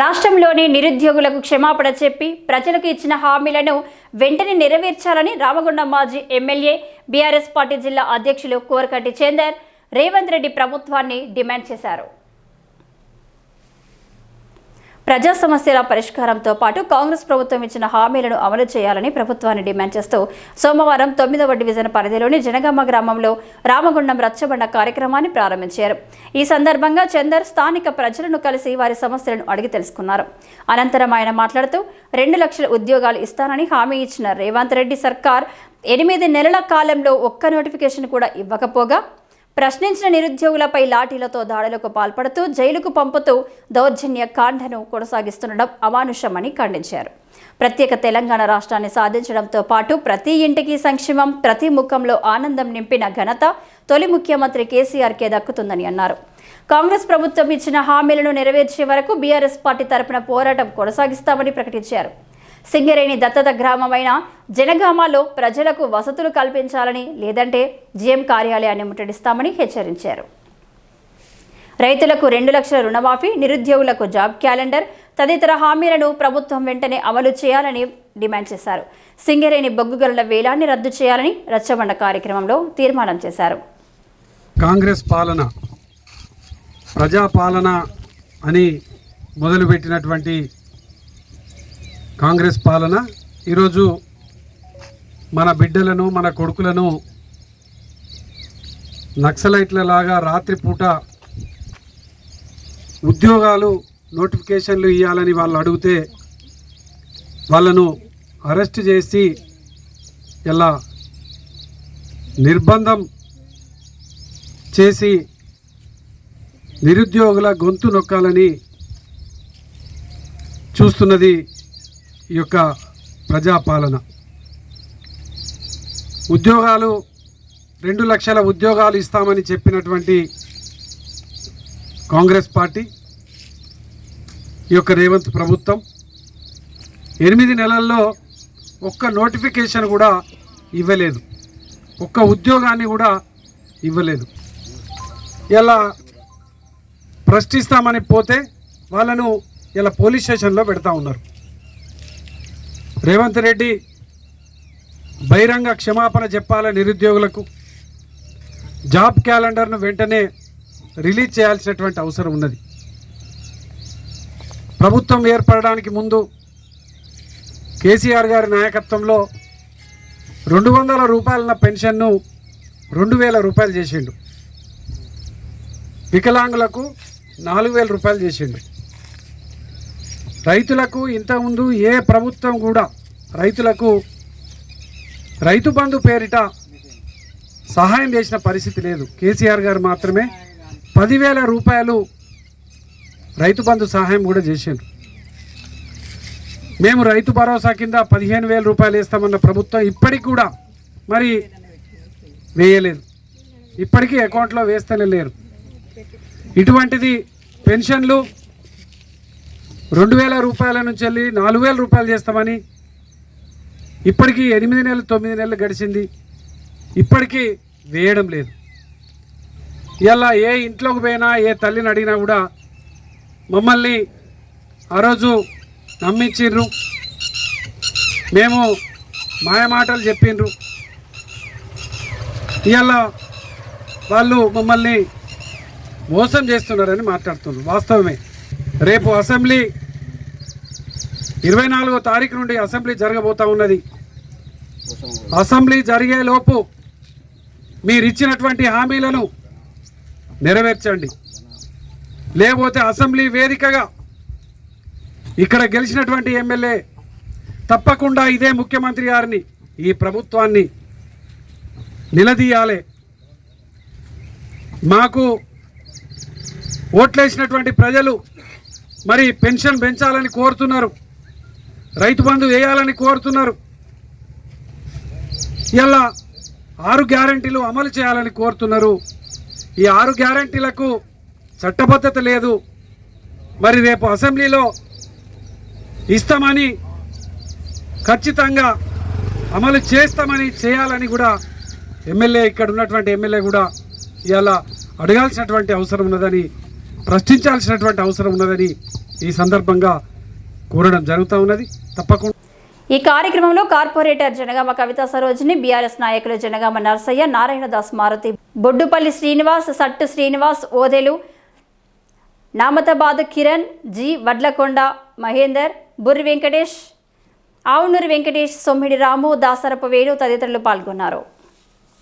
రాష్ట్రంలోని నిరుద్యోగులకు క్షమాపణ చెప్పి ప్రజలకు ఇచ్చిన హామీలను వెంటనే నెరవేర్చాలని రామగుండం మాజీ ఎమ్మెల్యే బీఆర్ఎస్ పార్టీ జిల్లా అధ్యక్షులు కోరకటి చందర్ రేవంత్ రెడ్డి ప్రభుత్వాన్ని డిమాండ్ చేశారు. ప్రజా సమస్యల పరిష్కారంతో పాటు కాంగ్రెస్ ప్రభుత్వం ఇచ్చిన హామీలను అమలు చేయాలని ప్రభుత్వాన్ని డిమాండ్ చేస్తూ సోమవారం తొమ్మిదవ డివిజన్ పరిధిలోని జనగామ గ్రామంలో రామగుండం రచ్చబండ కార్యక్రమాన్ని ప్రారంభించారు. ఈ సందర్భంగా చందర్ స్థానిక ప్రజలను కలిసి వారి సమస్యలను అడిగి తెలుసుకున్నారు. అనంతరం ఆయన మాట్లాడుతూ రెండు లక్షల ఉద్యోగాలు ఇస్తానని హామీ ఇచ్చిన రేవంత్ రెడ్డి సర్కార్ ఎనిమిది నెలల కాలంలో ఒక్క నోటిఫికేషన్ కూడా ఇవ్వకపోగా ప్రశ్నించిన నిరుద్యోగులపై లాఠీలతో దాడులకు పాల్పడుతూ జైలుకు పంపుతూ దౌర్జన్య కాండను కొనసాగిస్తుండడం అమానుషమని ఖండించారు. ప్రత్యేక తెలంగాణ రాష్ట్రాన్ని సాధించడంతో పాటు ప్రతి ఇంటికి సంక్షేమం ప్రతి ముఖంలో ఆనందం నింపిన ఘనత తొలి ముఖ్యమంత్రి కేసీఆర్కే దక్కుతుందని అన్నారు. కాంగ్రెస్ ప్రభుత్వం ఇచ్చిన హామీలను నెరవేర్చే వరకు బీఆర్ఎస్ పార్టీ తరపున పోరాటం కొనసాగిస్తామని ప్రకటించారు. సింగరేణి దత్తత గ్రామమైన జనగామలో ప్రజలకు వసతులు కల్పించాలని లేదంటే జీఎం కార్యాలయాన్ని ముట్టడిస్తామని హెచ్చరించారు. రైతులకు రెండు లక్షల రుణమాఫీ నిరుద్యోగులకు జాబ్ క్యాలెండర్ తదితర హామీలను ప్రభుత్వం వెంటనే అమలు చేయాలని డిమాండ్ చేశారు. సింగరేణి బొగ్గుగల వేలాన్ని రద్దు చేయాలని రచ్చబండ కార్యక్రమంలో తీర్మానం చేశారు. కాంగ్రెస్ పాలన ప్రజాపాలన అని మొదలుపెట్టినటువంటి కాంగ్రెస్ పాలన ఈరోజు మన బిడ్డలను మన కొడుకులను నక్సలైట్లలాగా రాత్రిపూట ఉద్యోగాలు నోటిఫికేషన్లు ఇవ్వాలని వాళ్ళు అడిగితే వాళ్ళను అరెస్ట్ చేసి ఇలా నిర్బంధం చేసి నిరుద్యోగుల గొంతు నొక్కాలని చూస్తున్నది ఈ యొక్క ప్రజాపాలన. ఉద్యోగాలు రెండు లక్షల ఉద్యోగాలు ఇస్తామని చెప్పినటువంటి కాంగ్రెస్ పార్టీ ఈ యొక్క రేవంత్ ప్రభుత్వం ఎనిమిది నెలల్లో ఒక్క నోటిఫికేషన్ కూడా ఇవ్వలేదు. ఒక్క ఉద్యోగాన్ని కూడా ఇవ్వలేదు. ఇలా ప్రశ్నిస్తామని పోతే వాళ్ళను ఇలా పోలీస్ స్టేషన్లో పెడతా ఉన్నారు. రేవంత్ రెడ్డి బహిరంగ క్షమాపణ చెప్పాలని నిరుద్యోగులకు జాబ్ క్యాలెండర్ను వెంటనే రిలీజ్ చేయాల్సినటువంటి అవసరం ఉన్నది. ప్రభుత్వం ఏర్పడడానికి ముందు కేసీఆర్ గారి నాయకత్వంలో రెండు వందల రూపాయల పెన్షన్ను రెండు వేల రూపాయలు చేసిండు. వికలాంగులకు నాలుగు వేల రూపాయలు చేసిండు. రైతులకు ఇంతకుముందు ఏ ప్రభుత్వం కూడా రైతులకు రైతు బంధు పేరిట సహాయం చేసిన పరిస్థితి లేదు. కేసీఆర్ గారు మాత్రమే పదివేల రూపాయలు రైతు బంధు సహాయం కూడా చేశారు మేము రైతు భరోసా కింద పదిహేను వేల రూపాయలు వేస్తామన్న ప్రభుత్వం ఇప్పటికి కూడా మరి వేయలేదు. ఇప్పటికీ అకౌంట్లో వేస్తేనే లేరు. ఇటువంటిది పెన్షన్లు రెండు వేల రూపాయల నుంచి వెళ్ళి నాలుగు వేల రూపాయలు చేస్తామని ఇప్పటికీ ఎనిమిది నెలలు తొమ్మిది నెలలు గడిచింది. ఇప్పటికీ వేయడం లేదు. ఇలా ఏ ఇంట్లోకి పోయినా ఏ తల్లిని అడిగినా కూడా మమ్మల్ని ఆ రోజు నమ్మించిండ్రు. మేము మాయమాటలు చెప్పిండ్రు ఇలా వాళ్ళు మమ్మల్ని మోసం చేస్తున్నారని మాట్లాడుతున్నారు. వాస్తవమే. రేపు అసెంబ్లీ ఇరవై నాలుగో తారీఖు నుండి అసెంబ్లీ జరగబోతా ఉన్నది. అసెంబ్లీ జరిగేలోపు మీరిచ్చినటువంటి మీరు ఇచ్చినటువంటి హామీలను నెరవేర్చండి. లేకపోతే అసెంబ్లీ వేదికగా ఇక్కడ గెలిచినటువంటి ఎమ్మెల్యే తప్పకుండా ఇదే ముఖ్యమంత్రి గారిని ఈ ప్రభుత్వాన్ని నిలదీయాలి. మాకు ఓట్లేసినటువంటి ప్రజలు మరి పెన్షన్ పెంచాలని కోరుతున్నారు. రైతు బంధు వేయాలని కోరుతున్నారు. ఇలా ఆరు గ్యారంటీలు అమలు చేయాలని కోరుతున్నారు. ఈ ఆరు గ్యారంటీలకు చట్టబద్ధత లేదు. మరి రేపు అసెంబ్లీలో ఇస్తామని ఖచ్చితంగా అమలు చేస్తామని చేయాలని కూడా ఎమ్మెల్యే ఇక్కడ ఉన్నటువంటి ఎమ్మెల్యే కూడా ఇలా అడగాల్సినటువంటి అవసరం ఉన్నదని ప్రశ్నించాల్సినటువంటి అవసరం ఉన్నదని ఈ సందర్భంగా కోరడం జరుగుతూ ఉన్నది. తప్పకుండా. ఈ కార్యక్రమంలో కార్పొరేటర్ జనగామ కవిత సరోజిని బీఆర్ఎస్ నాయకులు జనగామ నరసయ్య నారాయణదాస్ మారుతి బొడ్డుపల్లి శ్రీనివాస్ సట్టు శ్రీనివాస్ ఓదెలు నామతాబాద్ కిరణ్ జి వడ్లకొండ మహేందర్ బుర్రి వెంకటేష్ ఆవునూరి వెంకటేష్ సొమ్మిడి రాము దాసరపు వేణు తదితరులు పాల్గొన్నారు.